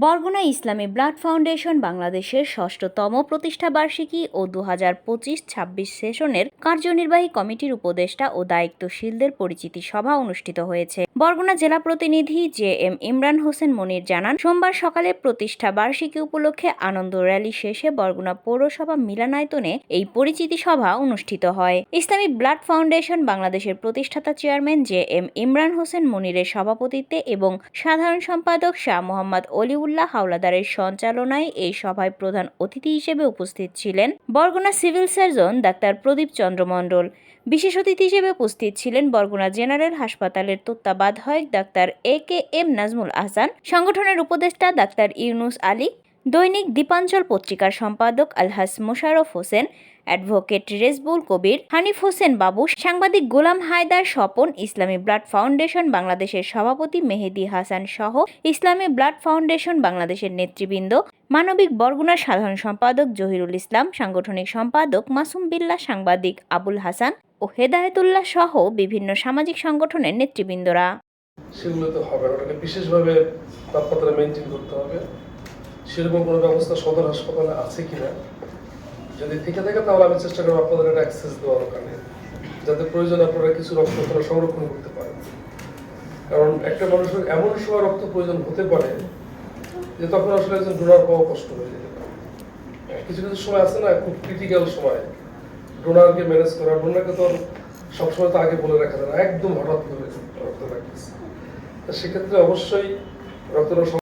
বরগুনা ইসলামী blood foundation বাংলাদেশের ষষ্ঠতম প্রতিষ্ঠাবার্ষিকী ও দু হাজার পঁচিশ ছাব্বিশ সেশনের কার্যনির্বাহী কমিটির উপদেষ্টা ও দায়িত্বশীলদের পরিচিতি সভা অনুষ্ঠিত হয়েছে। বরগুনা জেলা প্রতিনিধি জে এম ইমরান হোসেন মনির জানান, সোমবার সকালে প্রতিষ্ঠা বার্ষিকী উপলক্ষে আনন্দ র্যালি শেষে বরগুনা পৌরসভা মিলানায়তনে এই পরিচিতি সভা অনুষ্ঠিত হয়। ইসলামী ব্লাড ফাউন্ডেশন বাংলাদেশের প্রতিষ্ঠাতা chairman J M Imran Hossain মনিরের সভাপতিত্বে এবং সাধারণ সম্পাদক শাহ মোহাম্মদ অলিউল্লাহ হাওলাদারের সঞ্চালনায় এই সভায় প্রধান অতিথি হিসেবে উপস্থিত ছিলেন Barguna civil surgeon doctor Pradip Chandra Mondal. বিশেষ অতিথি হিসেবে উপস্থিত ছিলেন বরগুনা জেনারেল হাসপাতালের তত্ত্বাবধায়ক doctor A K M Nazmul Ahsan, সংগঠনের উপদেষ্টা ডাক্তার ইউনুস আলী, দৈনিক দীপাঞ্চল পত্রিকার সম্পাদক আলহাস মোশাররফ হোসেন, অ্যাডভোকেট রেজবুল কবির, হানিফ হোসেন বাবু, সাংবাদিক গোলাম হায়দার স্বপন, ইসলামী ব্লাড ফাউন্ডেশন বাংলাদেশের সভাপতি মেহেদি হাসান সহ ইসলামী ব্লাড ফাউন্ডেশন বাংলাদেশের নেতৃবৃন্দ, মানবিক বরগুনার সাধারণ সম্পাদক জহিরুল ইসলাম, সাংগঠনিক সম্পাদক মাসুম বিল্লাহ, সাংবাদিক আবুল হাসান ও হেদায়েতুল্লাহ সহ বিভিন্ন সামাজিক সংগঠনের নেতৃবৃন্দরা। সেগুলো তো হবে না ওটাকে বিশেষভাবে তাপমাত্রা মেনটেন করতে হবে। সেরকম কোনো ব্যবস্থা সদর হাসপাতালে আছে কিনা, যদি থেকে থাকে তাহলে আমি চেষ্টা করব আপনাদের একটা অ্যাক্সেস দেওয়ার ওখানে, যাতে প্রয়োজন আপনারা কিছু রক্ত আপনারা সংরক্ষণ করতে পারেন। কারণ একটা মানুষের এমন সময় রক্ত প্রয়োজন হতে পারে যে তখন আসলে একজন ডোনার পাওয়া কষ্ট হয়ে যেতে পারে। কিছু কিছু সময় আছে না, খুব ক্রিটিক্যাল সময়। ডোনারকে ম্যানেজ করা, ডোনারকে তো সবসময় তো আগে বলে রাখা যায় না, একদম হঠাৎ করে রক্ত লাগতেছে। সেক্ষেত্রে অবশ্যই রক্তটা